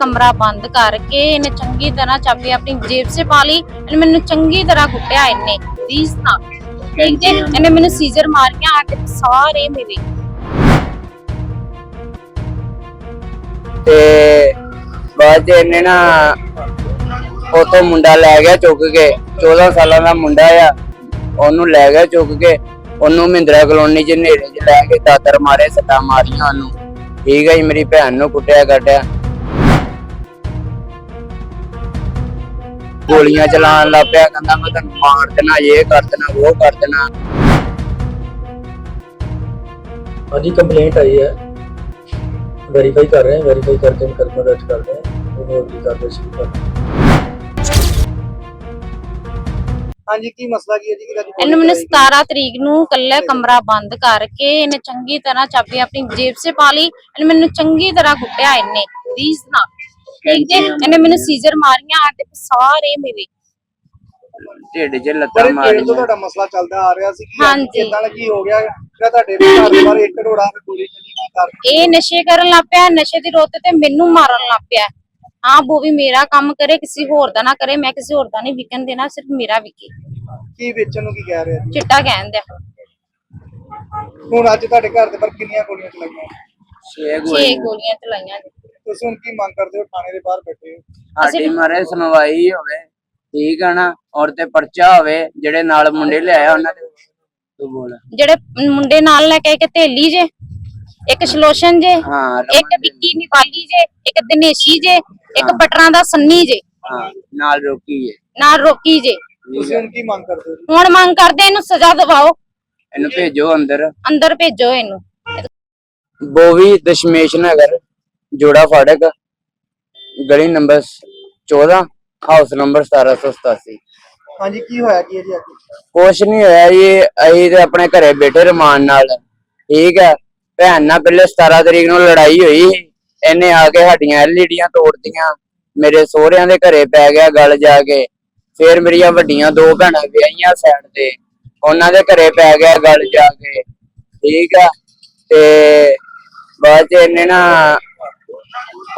ਕਮਰਾ ਬੰਦ ਕਰਕੇ ਇਹਨੇ ਚੰਗੀ ਤਰ੍ਹਾਂ ਚਾਬੀ ਆਪਣੀ ਜੇਬ 'ਚ ਪਾ ਲਈ ਇਹਨੇ ਮੈਨੂੰ ਚੰਗੀ ਤਰ੍ਹਾਂ ਕੁੱਟਿਆ ਇਹਨੇ। 20 ਨਾ। ਠੀਕ ਹੈ ਇਹਨੇ ਮੈਨੂੰ ਸੀਜ਼ਰ ਮਾਰੀਆਂ ਆ ਕੇ ਸਾਰੇ ਮੇਰੇ। ਤੇ ਬਾਅਦ ਇਹਨੇ ਨਾ ਉਥੋਂ ਮੁੰਡਾ ਲੈ ਗਿਆ ਚੁੱਕ ਕੇ। 14 ਸਾਲਾਂ ਦਾ ਮੁੰਡਾ ਆ। ਉਹਨੂੰ ਲੈ ਗਿਆ ਚੁੱਕ ਕੇ। ਉਹਨੂੰ ਮਹਿੰਦਰਾ ਕਲੋਨੀ ਚ ਨੇੜੇ ਚ ਲੈ ਕੇ ਦਾਤਰ ਮਾਰੇ ਸੱਟਾਂ ਮਾਰੀਆਂ ਉਹਨੂੰ। ਠੀਕ ਹੈ ਜੀ ਮੇਰੀ ਭੈਣ ਨੂੰ ਕੁੱਟਿਆ ਕੱਟਿਆ ਗੋਲੀਆਂ ਚਲਾਉਣ ਲੱਗ ਪਿਆ ਕਹਿੰਦਾ ਮੈਂ ਤੁਹਾਨੂੰ ਮਾਰ ਦੇਣਾ ਇਹ ਕਰ ਦੇਣਾ ਉਹ ਕਰ ਦੇਣਾ। ਹਾਂਜੀ ਕੰਪਲੇਂਟ ਆਈ ਹੈ। ਵੈਰੀਫਾਈ ਕਰ ਰਹੇ ਹਾਂ ਵੈਰੀਫਾਈ ਕਰਕੇ ਮੁਕੱਦਮਾ ਦਰਜ ਕਰ ਰਹੇ ਹਾਂ। ਉਹਨੂੰ ਅਗਲੀ ਕਾਰਵਾਈ ਸ਼ੁਰੂ ਕਰ ਹਾਂਜੀ ਕੀ ਮਸਲਾ ਕੀ ਹੈ ਜੀ? ਕਿ ਅੱਜ ਇਹਨੂੰ ਮੈਨੇ 17 ਤਰੀਕ ਨੂੰ ਕੱਲਾ ਕਮਰਾ ਬੰਦ ਕਰਕੇ ਇਹਨੇ ਚੰਗੀ ਤਰ੍ਹਾਂ ਚਾਬੀ ਆਪਣੀ ਜੇਬ 'ਚ ਪਾ ਲਈ ਇਹਨੇ ਮੈਨੂੰ ਚੰਗੀ ਤਰ੍ਹਾਂ ਕੁੱਟਿਆ ਇਹਨੇ ਰੀਸ ਨਾਲ ਠੀਕ ਹੈ ਇਹਨੇ ਮੈਨੂੰ ਸੀਜ਼ਰ ਮਾਰੀਆਂ ਆ ਕੇ ਸਾਰੇ ਮੇਰੇ। ਢਿੱਡ 'ਚ ਪਰ ਲੱਤਾਂ ਇਹ ਪਿੰਡ ਤੋਂ ਮਾਰੀਆਂ ਤੁਹਾਡਾ ਮਸਲਾ ਚੱਲਦਾ ਆ ਰਿਹਾ ਸੀ ਕਿ ਹਾਂਜੀ। ਇਦਾਂ ਦਾ ਕੀ ਹੋ ਗਿਆ? ਕਿ ਤੁਹਾਡੇ ਘਰ ਦੇ ਬਾਹਰ ਇੱਕ ਰੋੜਾ ਤੇ ਗੋਲੀ ਚੱਲੀ ਕੀ ਕਰ ਇਹ ਨਸ਼ੇ ਕਰਨ ਲੱਗ ਪਿਆ ਨਸ਼ੇ ਦੀ ਰੋਤ ਤੇ ਮੈਨੂੰ ਮਾਰਨ ਲੱਗ ਪਿਆ। ਹਾਂ ਉਹ ਵੀ ਮੇਰਾ ਕੰਮ ਕਰੇ ਕਿਸੇ ਹੋਰ ਦਾ ਨਾ ਕਰੇ ਮੈਂ ਕਿਸੇ ਹੋਰ ਦਾ ਨਹੀਂ ਵਿਕਣ ਦੇਣਾ ਸਿਰਫ ਮੇਰਾ ਵਿਕੇ। ਕੀ ਵੇਚਣ ਨੂੰ ਕੀ ਕਹਿ ਰਿਹਾ ਜੀ ਚਿੱਟਾ ਕਹਿੰਦੇ ਹੁਣ ਅੱਜ ਤੁਹਾਡੇ ਘਰ ਦੇ ਬਾਹਰ ਕਿੰਨੀਆਂ ਗੋਲੀਆਂ ਚਲਾਈਆਂ? ਛੇ ਛੇ ਗੋਲੀਆਂ ਗੋਲੀਆਂ ਚਲਾਈਆਂ। ਜੀ। ਤੁਸੀਂ ਹੁਣ ਕੀ ਮੰਗ ਕਰਦੇ ਹੋ? ਥਾਣੇ ਦੇ ਬਾਹਰ ਬੈਠੇ ਹੋ। ਸਾਡੀ ਮਾਰੇ ਸੁਣਵਾਈ ਹੋਵੇ ਠੀਕ ਆ ਨਾ? ਔਰ ਤੇ ਪਰਚਾ ਹੋਵੇ ਜਿਹੜੇ ਨਾਲ ਮੁੰਡੇ ਲਿਆਇਆ ਉਹਨਾਂ ਦੇ। ਤੂੰ ਬੋਲ। ਜਿਹੜੇ ਮੁੰਡੇ ਨਾਲ ਲੈ ਕੇ ਇੱਕ ਥੇਲੀ ਜੇ ਇੱਕ ਸ਼ਲੋਸ਼ਨ ਜੇ ਹਾਂ ਇੱਕ ਵਿੱਕੀ ਨਿਵਾਲੀ ਜੇ ਇੱਕ ਦਿਨੇਸ਼ੀ ਜੇ ਇੱਕ ਪਟਰਾਂ ਦਾ ਸੰਨੀ ਜੇ। ਹਾਂ ਨਾਲ ਰੋਕੀ ਹੈ ਨਾਲ ਰੋਕੀ ਜੇ। ਤੁਸੀਂ ਹੁਣ ਕੀ ਮੰਗ ਕਰਦੇ ਹੋ? ਹੁਣ ਮੰਗ ਕਰਦੇ ਇਹਨੂੰ ਸਜ਼ਾ ਦਿਵਾਓ। ਇਹਨੂੰ ਭੇਜੋ ਅੰਦਰ। ਅੰਦਰ ਭੇਜੋ ਇਹਨੂੰ। ਬੋਵੀ ਦਸ਼ਮੇਸ਼ ਨਗਰ। ਜੋੜਾ ਫਾੜਕ ਗਲੀ ਨੰਬਰ 14 ਹਾਊਸ ਨੰਬਰ 1787 ਹਾਂਜੀ ਕੀ ਹੋਇਆ ਕੀ ਹੈ ਜੀ ਅੱਜ? ਕੁਛ ਨਹੀਂ ਹੋਇਆ ਜੀ ਅਸੀਂ ਤੇ ਆਪਣੇ ਘਰੇ ਬੈਠੇ ਰਮਾਨ ਨਾਲ। ਠੀਕ ਹੈ ਭੈਣ ਨਾਲ ਪਹਿਲੇ 17 ਤਰੀਕ ਨੂੰ ਲੜਾਈ ਹੋਈ। ਇਹਨੇ ਆ ਕੇ ਸਾਡੀਆਂ ਐਲਈਡੀਆਂ ਤੋੜਤੀਆਂ। ਮੇਰੇ ਸਹੁਰਿਆਂ ਦੇ ਘਰੇ ਪੈ ਗਿਆ ਗੱਲ ਜਾ ਕੇ। ਫਿਰ ਮੇਰੀਆਂ ਵੱਡੀਆਂ ਦੋ ਭੈਣਾਂ ਵਿਆਹੀਆਂ ਸਾਈਡ ਤੇ। ਉਹਨਾਂ ਦੇ ਘਰੇ ਪੈ ਗਿਆ ਗੱਲ ਜਾ ਕੇ। ਠੀਕ ਆ ਤੇ ਬਾਅਦ ਚ ਇਹਨੇ ਨਾ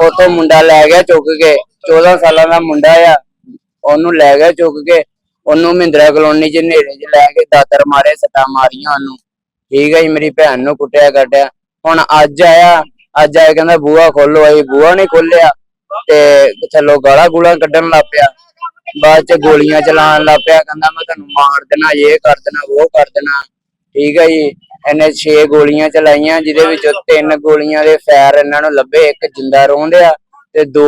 ਉਥੋਂ ਮੁੰਡਾ ਲੈ ਗਿਆ ਚੁੱਕ ਕੇ 14 ਸਾਲਾਂ ਦਾ ਮੁੰਡਾ ਆ। ਉਹਨੂੰ ਲੈ ਗਿਆ ਚੁੱਕ ਕੇ, ਉਹਨੂੰ ਮਹਿੰਦਰਾ ਕਲੋਨੀ ਚ ਨੇੜੇ ਚ ਲੈ ਕੇ ਦਾਤਰ ਮਾਰੇ, ਸੱਟਾਂ ਮਾਰੀਆਂ ਉਹਨੂੰ। ਠੀਕ ਹੈ ਜੀ, ਮੇਰੀ ਭੈਣ ਨੂੰ ਕੁੱਟਿਆ ਕੱਟਿਆ ਹੁਣ ਅੱਜ ਆਇਆ ਅੱਜ ਆਇਆ ਕਹਿੰਦਾ ਬੂਹਾ ਖੋਲੋ ਆਈ, ਬੂਹਾ ਨਹੀਂ ਖੋਲਿਆ। ਤੇ ਥੱਲੋਂ ਗਾਲਾਂ ਗੂਲਾਂ ਕੱਢਣ ਲੱਗ ਪਿਆ। ਬਾਅਦ ਚ ਗੋਲੀਆਂ ਚਲਾਉਣ ਲੱਗ ਪਿਆ, ਕਹਿੰਦਾ ਮੈਂ ਤੁਹਾਨੂੰ ਮਾਰ ਦੇਣਾ, ਇਹ ਕਰ ਦੇਣਾ, ਉਹ ਕਰ ਦੇਣਾ। ਠੀਕ ਹੈ ਜੀ। ਇਹਨੇ 6 ਗੋਲੀਆਂ ਚਲਾਈਆਂ ਜਿਹਦੇ ਵਿੱਚੋਂ ਤਿੰਨ ਗੋਲੀਆਂ ਦੇ ਫੈਰ ਇਹਨਾਂ ਨੂੰ ਲੱਭੇ ਇੱਕ ਜਿੰਦਾ ਰੋਂਦਿਆ ਤੇ ਦੋ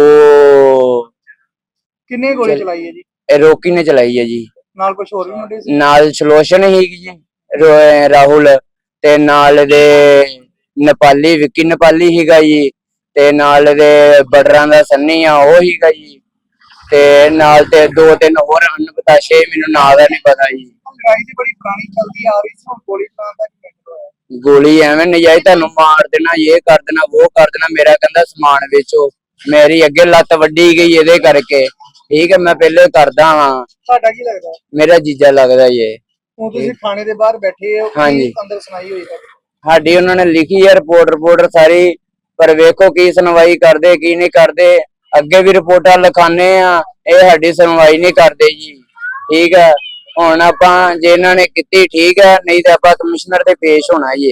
ਕਿੰਨੇ ਗੋਲੀ ਚਲਾਈ ਹੈ ਜੀ? ਇਹ ਰੋਕੀ ਨੇ ਚਲਾਈ ਹੈ ਜੀ। ਨਾਲ ਕੁਝ ਹੋਰ ਵੀ ਮੁੰਡੇ ਸੀ? ਨਾਲ ਸਲੋਸ਼ਨ ਹੀਗੀ ਜੀ ਰੋ- ਰਾਹੁਲ ਤੇ ਨਾਲ ਦੇ ਨੇਪਾਲੀ ਵਿੱਕੀ ਨੇਪਾਲੀ ਹੀਗਾ ਜੀ ਤੇ ਨਾਲ ਦੇ ਬਟਰਾਂ ਦਾ ਸੰਨੀ ਆ ਉਹ ਹੀਗਾ ਜੀ। ਤੇ ਨਾਲ ਤੇ ਦੋ ਤਿੰਨ ਹੋਰ ਅਨਪਤਾਸ਼ੇ ਮੈਨੂੰ ਨਾਂ ਦਾ ਨਹੀਂ ਪਤਾ ਜੀ। ਲੜਾਈ ਦੀ ਬੜੀ ਪੁਰਾਣੀ ਚੱਲਦੀ ਆ ਰਹੀ ਸੀ ਹੁਣ ਗੋਲੀ ਚਲਾਉਣ ਦਾ ਕੀ ਗੋਲੀ ਐਵੇਂ ਨਜਾਇਜ਼ ਤੁਹਾਨੂੰ ਮਾਰ ਦੇਣਾ ਇਹ ਕਰ ਦੇਣਾ ਉਹ ਕਰ ਦੇਣਾ ਮੇਰਾ ਕਹਿੰਦਾ ਸਮਾਨ ਵੇਚੋ। ਮੇਰੀ ਅੱਗੇ ਲੱਤ ਵੱਡੀ ਗਈ ਇਹਦੇ ਕਰਕੇ। ਠੀਕ ਹੈ ਮੈਂ ਪਹਿਲੇ ਕਰਦਾ ਹਾਂ ਤੁਹਾਡਾ ਕੀ ਲੱਗਦਾ? ਮੇਰਾ ਜੀਜਾ ਲੱਗਦਾ ਇਹ। ਹੁਣ ਤੁਸੀਂ ਥਾਣੇ ਦੇ ਬਾਹਰ ਬੈਠੇ ਹੋ ਹਾਂਜੀ। ਅੰਦਰ ਸੁਣਾਈ ਹੋਈ ਹੈ ਸਾਡੀ ਉਹਨਾਂ ਨੇ ਲਿਖੀ ਹੈ ਰਿਪੋਰਟ ਰਿਪੋਰਟ ਸਾਰੀ। ਪਰ ਵੇਖੋ ਕੀ ਸੁਣਵਾਈ ਕਰਦੇ ਕੀ ਨਹੀਂ ਕਰਦੇ। ਅੱਗੇ ਵੀ ਰਿਪੋਰਟਾਂ ਲਿਖਾਣੇ ਆ ਇਹ ਸਾਡੀ ਸੁਣਵਾਈ ਨਹੀਂ ਕਰਦੇ ਜੀ। ਠੀਕ ਹੈ। ਹੁਣ ਆਪਾਂ ਜੇ ਇਹਨਾਂ ਨੇ ਕੀਤੀ ਠੀਕ ਹੈ ਨਹੀਂ ਤਾਂ ਆਪਾਂ ਕਮਿਸ਼ਨਰ ਤੇ ਪੇਸ਼ ਹੋਣਾ ਜੀ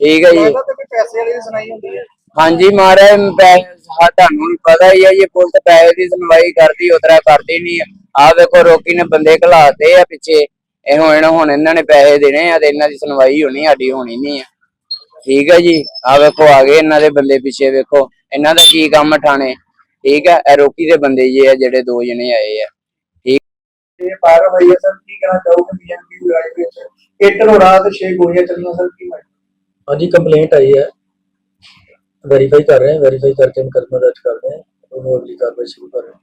ਠੀਕ ਹੈ ਜੀ। ਲੱਗਦਾ ਤੇ ਕੋਈ ਪੈਸੇ ਵਾਲੀ ਦੀ ਸੁਣਾਈ ਹੁੰਦੀ ਹੈ? ਹਾਂਜੀ ਮਹਾਰਾਜ ਪੈ- ਤੁਹਾਨੂੰ ਪਤਾ ਹੀ ਹੈ ਇਹ ਪੁਲਿਸ ਪੈਸੇ ਦੀ ਸੁਣਵਾਈ ਕਰਦੀ ਉਤਰਾ ਕਰਦੀ ਨਹੀਂ ਆ ਵੇਖੋ ਰੋਕੀ ਨੇ ਬੰਦੇ ਘਲਾਤੇ ਆ ਪਿੱਛੇ। ਇਹ ਹੁਣ ਹੁਣ ਇਹਨਾਂ ਨੇ ਪੈਸੇ ਦੇਣੇ ਆ ਤੇ ਇਹਨਾਂ ਦੀ ਸੁਣਵਾਈ ਹੋਣੀ ਸਾਡੀ ਹੋਣੀ ਨਹੀਂ ਆ ਠੀਕ ਹੈ ਜੀ। ਆ ਵੇਖੋ ਆ ਗਏ ਇਹਨਾਂ ਦੇ ਬੰਦੇ ਪਿੱਛੇ ਵੇਖੋ। ਇਹਨਾਂ ਦਾ ਕੀ ਕੰਮ ਠਾਣੇ ਠੀਕ ਹੈ ਇਹ ਰੋਕੀ ਦੇ ਬੰਦੇ ਜੀ ਆ ਜਿਹੜੇ ਦੋ ਜਣੇ ਆਏ ਆ। ਫਾਇਰ ਹੋਈ ਹੈ ਸਰ ਕੀ ਕਹਿਣਾ ਚਾਹੋਗੇ ਬੀਐਮਪੀ ਵਿਰਾਜ ਵਿੱਚ? ਇੱਟ ਨੂੰ ਰਾਤ 6 ਗੋਲੀਆਂ ਚੱਲੀਆਂ ਸਰ ਕੀ ਮੈਂ ਹਾਂਜੀ ਕੰਪਲੇਂਟ ਆਈ ਹੈ। ਵੈਰੀਫਾਈ ਕਰ ਰਹੇ ਹਾਂ ਵੈਰੀਫਾਈ ਕਰਕੇ ਮੁਕਦਮਾ ਦਰਜ ਕਰ ਰਹੇ ਹਾਂ। ਉਹਨੂੰ ਅਗਲੀ ਕਾਰਵਾਈ ਸ਼ੁਰੂ ਕਰ ਰਹੇ ਹਾਂ।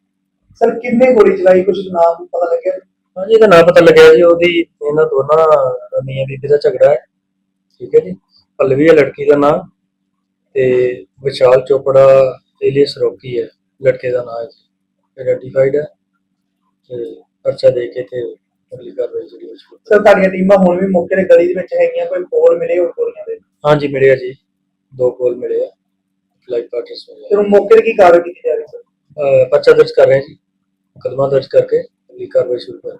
ਸਰ ਕਿੰਨੇ ਗੋਲੀ ਚਲਾਈ? ਕੁਝ ਨਾਮ ਪਤਾ ਲੱਗਿਆ? ਹਾਂਜੀ ਇਹਦਾ ਨਾਮ ਪਤਾ ਲੱਗਿਆ ਜੀ ਉਹਦੀ ਇਹਨਾਂ ਦੋਨਾਂ ਮੀਆਂ ਬੀਬੀ ਦਾ ਝਗੜਾ ਹੈ। ਠੀਕ ਹੈ ਜੀ। ਪੱਲਵੀ ਹੈ ਲੜਕੀ ਦਾ ਨਾਮ। ਤੇ ਵਿਸ਼ਾਲ ਚੋਪੜਾ ਏਲੀਅਸ ਰੋਕੀ ਹੈ ਲੜਕੇ ਦਾ ਨਾਮ ਹੈ ਆਈਡੈਂਟੀਫਾਈਡ ਹੈ। ਤੇ ਪਰਚਾ ਦੇ ਕੇ ਤੇ ਅਗਲੀ ਕਾਰਵਾਈ ਜਿਹੜੀ ਉਹ ਸ਼ੁਰੂ ਸਰ ਤੁਹਾਡੀਆਂ ਟੀਮਾਂ ਹੁਣ ਵੀ ਮੌਕੇ ਤੇ ਗਲੀ ਦੇ ਵਿੱਚ ਹੈਗੀਆਂ ਕੋਈ ਕੋਲ ਮਿਲੇ ਹੋਰ ਗੋਲੀਆਂ ਦੇ? ਹਾਂਜੀ ਮਿਲਿਆ ਜੀ। ਦੋ ਕੋਲ ਮਿਲੇ ਆ। ਲਾਈਵ ਪਾਰਟਨਰਸ ਮਿਲੇ ਫਿਰ ਉਹ ਮੌਕੇ ਤੇ ਕੀ ਕਾਰਵਾਈ ਕੀਤੀ ਜਾ ਰਹੀ ਸਰ? ਅਹ ਪਰਚਾ ਦਰਜ ਕਰ ਰਹੇ ਹਾਂ ਜੀ। ਮੁਕੱਦਮਾ ਦਰਜ ਕਰਕੇ ਅਗਲੀ ਕਾਰਵਾਈ ਸ਼ੁਰੂ ਕਰ